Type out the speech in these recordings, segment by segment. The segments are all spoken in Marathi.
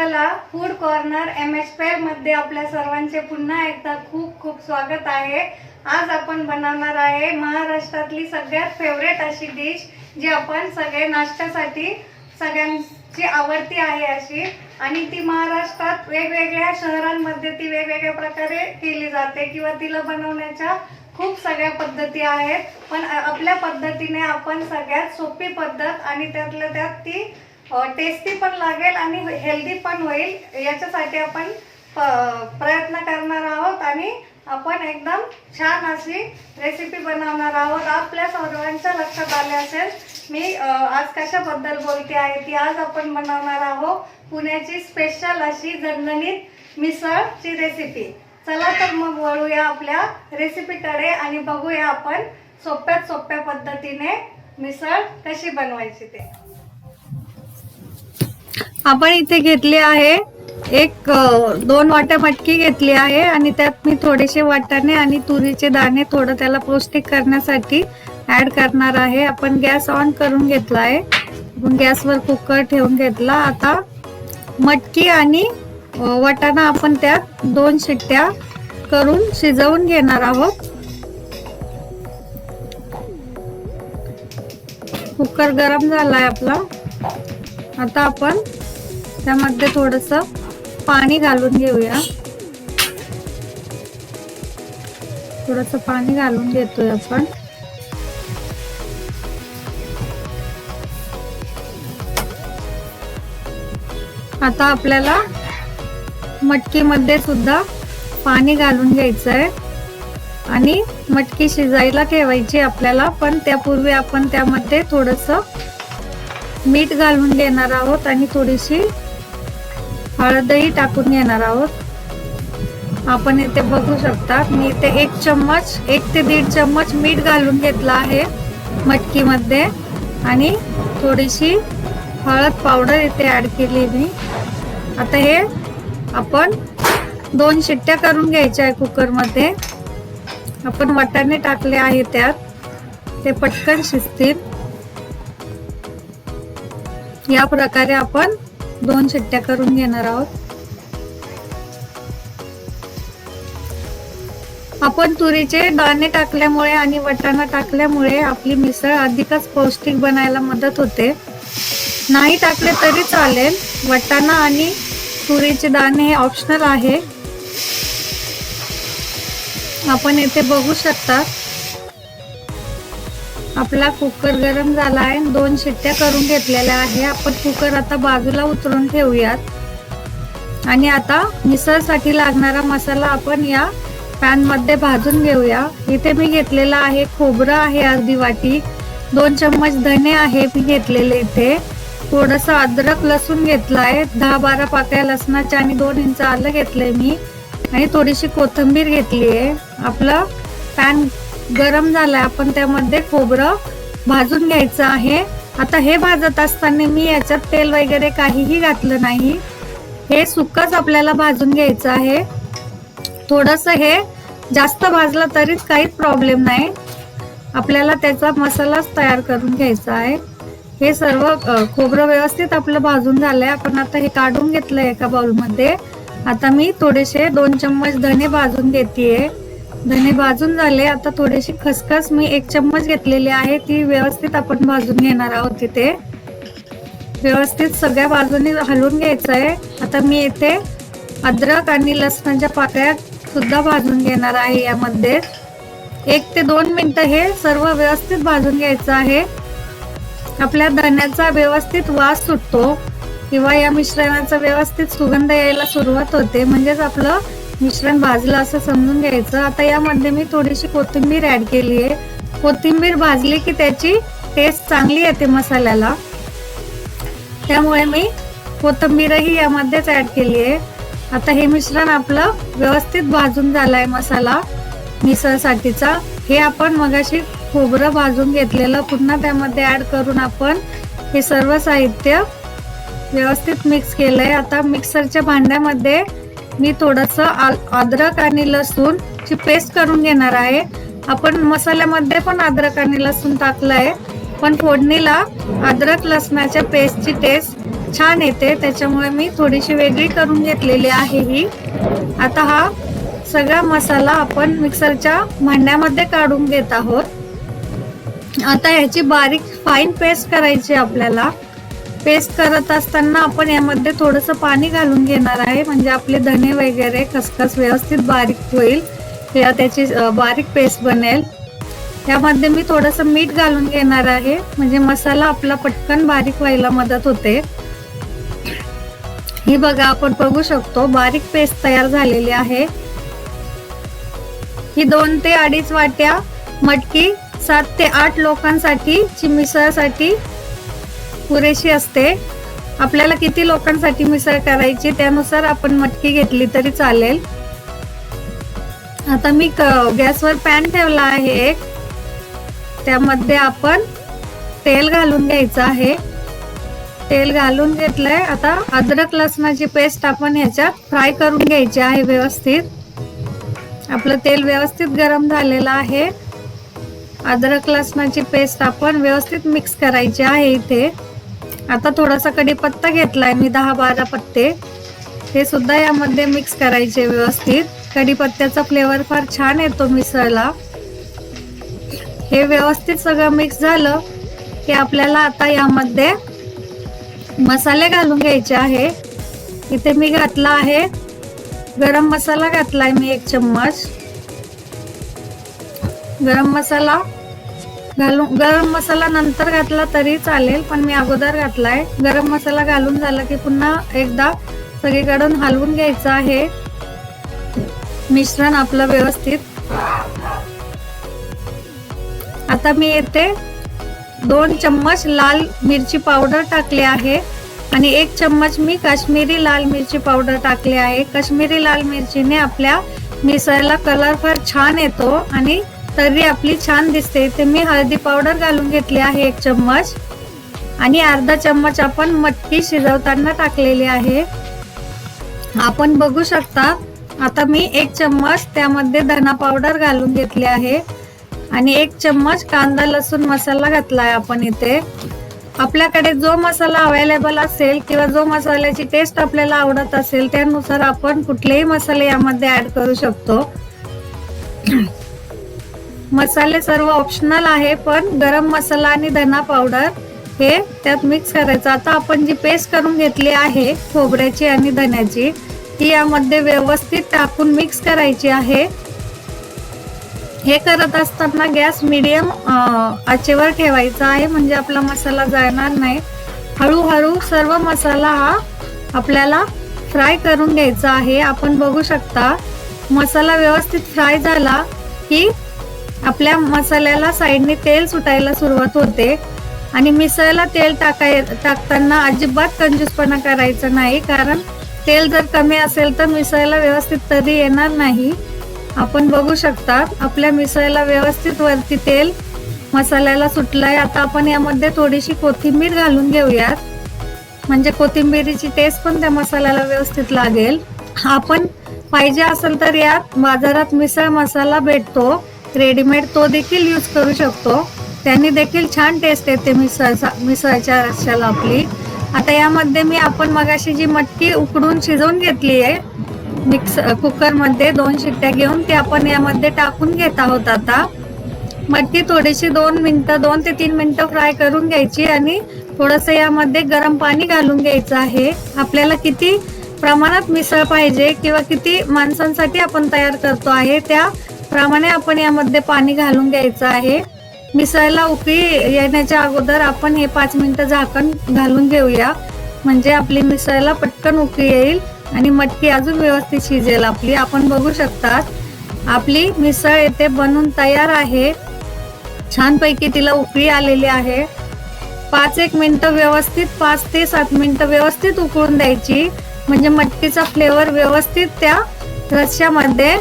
फूड कॉर्नर एम एच फेव्हमध्ये आपल्या सर्वांचे पुन्हा एकदा खूप खूप स्वागत आहे. आज आपण बनवणार आहे महाराष्ट्रातली सगळ्यात फेवरेट अशी डिश जी आपण सगळे नाश्त्यासाठी सगळ्यांची आवडती आहे अशी. आणि ती महाराष्ट्रात वेगवेगळ्या शहरांमध्ये ती वेगवेगळ्या प्रकारे केली जाते किंवा तिला बनवण्याच्या खूप सगळ्या पद्धती आहेत. पण आपल्या पद्धतीने आपण सगळ्यात सोपी पद्धत आणि त्यातल्या त्यात ती टेस्टी पण लागेल आणि हेल्दी पण होईल. याच्यासाठी आपण प- प्रयत्न करणार आहोत आणि आपण एकदम छान अशी रेसिपी बनवणार आहोत. आपल्या सर्वांच्या लक्षात आले असेल मी आज कशाबद्दल बोलते आहे ती आज आपण बनवणार आहोत पुण्याची स्पेशल अशी झणझणीत मिसळची रेसिपी चला तर मग वळूया आपल्या रेसिपीकडे आणि बघूया आपण सोप्यात सोप्या पद्धतीने मिसळ कशी बनवायची ते. आपण इथे घेतली आहे. एक दोन वाट्या मटकी घेतली आहे आणि त्यात मी थोडेसे वाटाणे आणि तुरीचे दाणे थोडं त्याला पौष्टिक करण्यासाठी ऍड करणार आहे. आपण गॅस ऑन करून घेतला आहे. आपण गॅसवर कुकर ठेवून घेतला. आता मटकी आणि वाटाणा आपण त्यात दोन शिट्ट्या करून शिजवून घेणार आहोत. कुकर गरम झाला आहे आपला. आता आपण त्यामध्ये थोडस पाणी घालून घेऊया. थोडस पाणी घालून घेतोय आपण. आता आपल्याला मटकीमध्ये सुद्धा पाणी घालून घ्यायचं आहे आणि मटकी शिजायला ठेवायची आपल्याला पण त्यापूर्वी आपण त्यामध्ये थोडस मीठ घालून घेणार आहोत आणि थोडीशी हळदही टाकून घेणार आहोत. आपण इथे बघू शकता मी इथे एक चम्मच एक ते दीड चम्मच मीठ घालून घेतला आहे मटकीमध्ये. आणि थोडीशी हळद पावडर इथे ऍड केली मी. आता हे आपण दोन शिट्ट्या करून घ्यायच्या आहे कुकरमध्ये. आपण वाटाणे टाकले आहे त्यात. ते पटकन शिजतील. या प्रकारे आपण दोन शिट्ट्या करून घेणार आहोत. आपण तुरीचे दाणे टाकल्यामुळे आणि वाटाणा टाकल्यामुळे आपली मिसळ अधिकच पौष्टिक बनायला मदत होते. नाही टाकले तरी चालेल. वटाणा आणि तुरीचे दाणे हे ऑप्शनल आहे. आपण येथे बघू शकता. आपला कुकर गरम झाला आहे. दोन शिट्ट्या करून घेतलेल्या आहे. आपण कुकर आता बाजूला उतरून ठेवूयात. आणि आता मिसळसाठी लागणारा मसाला आपण या पॅनमध्ये भाजून घेऊया. इथे मी घेतलेला आहे खोबरं आहे अर्धी वाटी. दोन चम्मच धने आहे मी घेतलेले इथे. थोडस अद्रक लसूण घेतलाय. दहा बारा पाकळ्या लसणाच्या आणि दोन इंच आलं घेतलंय मी. आणि थोडीशी कोथिंबीर घेतली आहे आपलं पॅन गरम झालाय. आपण त्यामध्ये खोबरं भाजून घ्यायचं आहे. आता हे भाजत असताना मी याच्यात तेल वगैरे काहीही घातलं नाही. हे सुकच आपल्याला भाजून घ्यायचं आहे. थोडस हे जास्त भाजलं तरी काहीच प्रॉब्लेम नाही. आपल्याला त्याचा मसालाच तयार करून घ्यायचा आहे. हे सर्व खोबरं व्यवस्थित आपलं भाजून झालंय. आपण आता हे काढून घेतलंय एका बाउलमध्ये आता मी थोडेसे दोन चम्मच धने भाजून घेतेय. धने भाजून झाले. आता थोडीशी खसखस मी एक चम्मच घेतलेली आहे. ती व्यवस्थित आपण भाजून घेणार आहोत तिथे व्यवस्थित सगळ्या बाजूने हलवून घ्यायचं आहे. आता मी इथे अद्रक आणि लसणाच्या पाकळ्या सुद्धा भाजून घेणार आहे यामध्ये. एक ते दोन मिनटं हे सर्व व्यवस्थित भाजून घ्यायचं आहे. आपल्या धण्याचा व्यवस्थित वास सुटतो किंवा या मिश्रणाचा व्यवस्थित सुगंध यायला सुरुवात होते. म्हणजेच आपलं मिश्रण भाजलं असं समजून घ्यायचं. आता यामध्ये मी थोडीशी कोथिंबीर ऍड केली आहे. कोथिंबीर भाजली की त्याची टेस्ट चांगली येते मसाल्याला. त्यामुळे मी कोथिंबीरही यामध्येच ऍड केली आहे. आता हे मिश्रण आपलं व्यवस्थित भाजून झालंय मसाला मिसळसाठीचा. हे आपण मगाशी खोबरं भाजून घेतलेलं पुन्हा त्यामध्ये ऍड करून आपण हे सर्व साहित्य व्यवस्थित मिक्स केलंय. आता मिक्सरच्या भांड्यामध्ये मी थोडस अद्रक आणि लसूण ची पेस्ट करून घेणार आहे. आपण मसाल्यामध्ये पण अद्रक आणि लसूण टाकलंय पण फोडणीला अद्रक लसणाच्या पेस्टची टेस्ट छान येते. त्याच्यामुळे मी थोडीशी वेगळी करून घेतलेली आहे ही. आता हा सगळा मसाला आपण मिक्सरच्या भांड्यामध्ये काढून घेत आहोत. आता ह्याची बारीक फाईन पेस्ट करायची आहे आपल्याला. पेस्ट करत असताना आपण यामध्ये थोडंसं पाणी घालून घेणार आहे. म्हणजे आपले धने वगैरे खसखस व्यवस्थित बारीक होईल. किंवा त्याची बारीक पेस्ट बनेल. त्यामध्ये मी थोडंसं मीठ घालून घेणार आहे. म्हणजे मसाला आपला पटकन बारीक व्हायला मदत होते. ही बघा आपण बघू शकतो बारीक पेस्ट तयार झालेली आहे. ही दोन ते अडीच वाट्या मटकी सात ते आठ लोकांसाठी ची मिसळसाठी पुरेशी असते. आपल्याला किती लोकांसाठी मिसळ करायची त्यानुसार आपण मटकी घेतली तरी चालेल. आता मी गॅसवर पॅन ठेवला आहे एक. त्यामध्ये आपण तेल घालून घ्यायचं आहे. तेल घालून घेतलंय. आता अद्रक लसणाची पेस्ट आपण ह्याच्यात फ्राय करून घ्यायची आहे व्यवस्थित. आपलं तेल व्यवस्थित गरम झालेलं आहे. अद्रक लसणाची पेस्ट आपण व्यवस्थित मिक्स करायची आहे इथे. आता थोडासा कढीपत्ता घेतलाय मी दहा बारा पत्ते. ते सुद्धा यामध्ये मिक्स करायचे व्यवस्थित. कढीपत्त्याचा फ्लेवर फार छान येतो मिसळला. हे व्यवस्थित सगळं मिक्स झालं की आपल्याला आता यामध्ये मसाले घालून घ्यायचे आहे. इथे मी घातला आहे. गरम मसाला घातलाय मी एक चम्मच. गरम मसाला घालून गरम मसाला नंतर घातला तरी चालेल पण मी अगोदर घातलाय. गरम मसाला घालून झाला की पुन्हा एकदा सगळीकडून हलवून घ्यायचं आहे. मिश्रण आपलं व्यवस्थित. आता मी येते. दोन चम्मच लाल मिरची पावडर टाकले आहे आणि एक चम्मच मी काश्मीरी लाल मिरची पावडर टाकले आहे. काश्मीरी लाल मिरचीने आपल्या मिसळला कलर फार छान येतो आणि तर्री आपली छान दिसते. ते मी हळदी पावडर घालून घेतली आहे एक चम्मच. आणि अर्धा चम्मच आपण मटकी शिजवताना टाकलेली आहे. आपण बघू शकता आता मी एक चम्मच त्यामध्ये धना पावडर घालून घेतली आहे. आणि एक चम्मच कांदा लसूण मसाला घातलाय आपण इथे. आपल्याकडे जो मसाला अवेलेबल असेल किंवा जो मसाल्याची टेस्ट आपल्याला आवडत असेल त्यानुसार आपण कुठलेही मसाले यामध्ये ऍड करू शकतो. मसाले सर्व ऑप्शनल आहे पण गरम मसाला आणि धना पावडर हे त्यात मिक्स करायचं. आता आपण जी पेस्ट करून घेतली आहे खोबऱ्याची आणि धन्याची ती यामध्ये व्यवस्थित टाकून मिक्स करायची आहे. हे करत असताना गॅस मिडियम आचेवर ठेवायचा आहे म्हणजे आपला मसाला जाणार नाही. हळूहळू सर्व मसाला हा आपल्याला फ्राय करून घ्यायचा आहे. आपण बघू शकता मसाला व्यवस्थित फ्राय झाला की आपल्या मसाल्याला साईडने तेल सुटायला सुरुवात होते. आणि मिसळला तेल टाकाय टाकताना अजिबात कंजूसपणा करायचा नाही. कारण तेल जर कमी असेल तर मिसळला व्यवस्थित तरी येणार नाही. आपण बघू शकता आपल्या मिसळला व्यवस्थित वरती तेल मसाल्याला सुटलाय. आता आपण यामध्ये थोडीशी कोथिंबीर घालून घेऊयात. म्हणजे कोथिंबीरीची टेस्ट पण त्या मसाल्याला व्यवस्थित लागेल. आपण पाहिजे असेल तर यात बाजारात मिसळ मसाला भेटतो. रेडीमेड तो देखील यूज करू शकतो. त्यांनी देखील छान टेस्ट येते मिसळचा मिसळच्या रश्श्याला आपली. आता यामध्ये मी आपण मगाशी जी मटकी उकडून शिजवून घेतली आहे मिक्स कुकरमध्ये दोन शिट्ट्या घेऊन ती आपण यामध्ये टाकून घेत आहोत आता. मटकी थोडीशी दोन मिनटं दोन ते तीन मिनटं फ्राय करून घ्यायची आणि थोडंसं यामध्ये गरम पाणी घालून घ्यायचं आहे. आपल्याला किती प्रमाणात मिसळ पाहिजे किंवा किती माणसांसाठी आपण तयार करतो आहे त्या प्रमाणे आपण यामध्ये पाणी घालून घ्यायचं आहे. मिसळला उकळी येण्याच्या अगोदर आपण हे पाच मिनिटं झाकण घालून घेऊया. म्हणजे आपली मिसळला पटकन उकळी येईल आणि मटकी अजून व्यवस्थित शिजेल आपली. आपण बघू शकतात आपली मिसळ येथे बनून तयार आहे. छानपैकी तिला उकळी आलेली आहे. पाच एक मिनिटं व्यवस्थित पाच ते सात मिनिटं व्यवस्थित उकळून द्यायची. म्हणजे मटकीचा फ्लेवर व्यवस्थित त्या रश्यामध्ये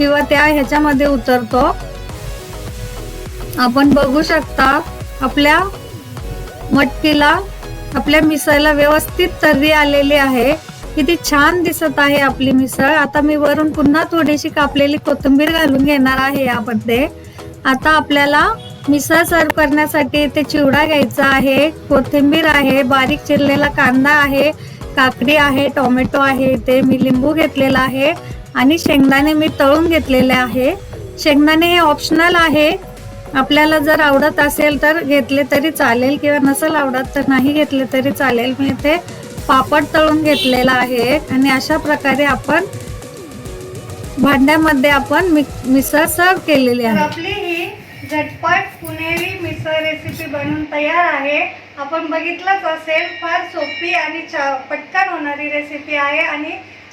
किंवा त्या ह्याच्यामध्ये उतरतो. आपण बघू शकता आपल्या मटकीला आपल्या मिसळला व्यवस्थित तर्री आलेली आहे. किती छान दिसत आहे आपली मिसळ. आता मी वरून पुन्हा थोडीशी कापलेली कोथिंबीर घालून घेणार आहे यामध्ये. आता आपल्याला मिसळ सर्व करण्यासाठी इथे चिवडा घ्यायचा आहे. कोथिंबीर आहे बारीक चिरलेला कांदा आहे काकडी आहे टोमॅटो आहे इथे मी लिंबू घेतलेला आहे. आणि शेंगदाणे मी तळून घेतलेले आहे. शेंगदाणे हे ऑप्शनल आहे. आपल्याला जर आवडत असेल तर घेतले तरी चालेल किंवा नसेल आवडत तर नाही घेतले तरी चालेल. मी इथे पापड तळून घेतलेला आहे आणि अशा प्रकारे आपण भांड्यामध्ये आपण मिक- मिसळ सर्व केलेली आहे. आपली ही झटपट पुणेरी मिसळ रेसिपी बनून तयार आहे. आपण बघितलंच असेल फार सोपी आणि पटकन होणारी रेसिपी आहे आणि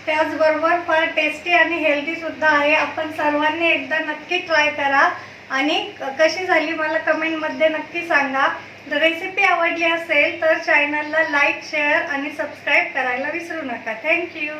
त्याचबरोबर फार टेस्टी आणि हेल्दी सुद्धा आहे. आपण सर्वांनी एकदा नक्की ट्राय करा. आणि क- कशी झाली मला कमेंटमध्ये नक्की सांगा. जर रेसिपी आवडली असेल तर चॅनलला लाईक शेअर आणि सबस्क्राईब करायला विसरू नका. थँक्यू